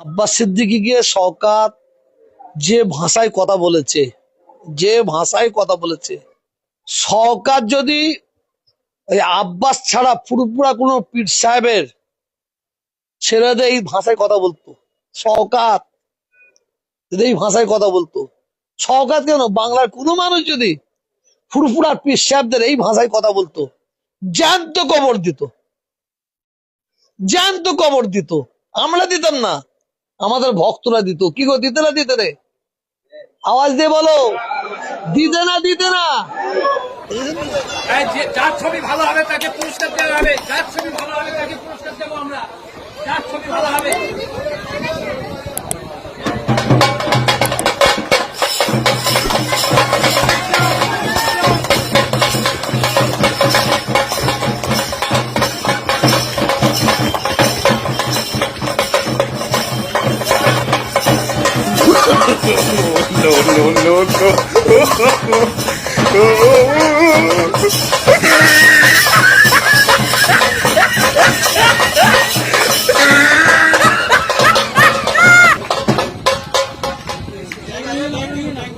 আব্বাস সিদ্দিকিকে শওকাত যে ভাষায় কথা বলেছে, যে ভাষায় কথা বলেছে শওকাত যদি আব্বাস ছাড়া পুরোপুরা কোনো পীর সাহেবের ছেলেদের এই ভাষায় কথা বলতো শওকাত যদি এই ভাষায় কথা বলতো শওকাত কেন? বাংলার কোনো মানুষ যদি ফুরফুরা পীর সাহেবদের এই ভাষায় কথা বলতো, জ্যান্ত কবর দিত, জ্যান্ত কবর দিত, আমরা দিতাম না। আমাদের ভক্তরা দিত। কি গো, দিতে না দিতে রে? আওয়াজ দিয়ে বলো। দিতে না দিতে না। যার ছবি ভালো হবে তাকে পুরস্কার দেওয়া হবে। যার ছবি ভালো হবে তাকে পুরস্কার দেবো আমরা। যার ছবি ভালো হবে no, no, no, no.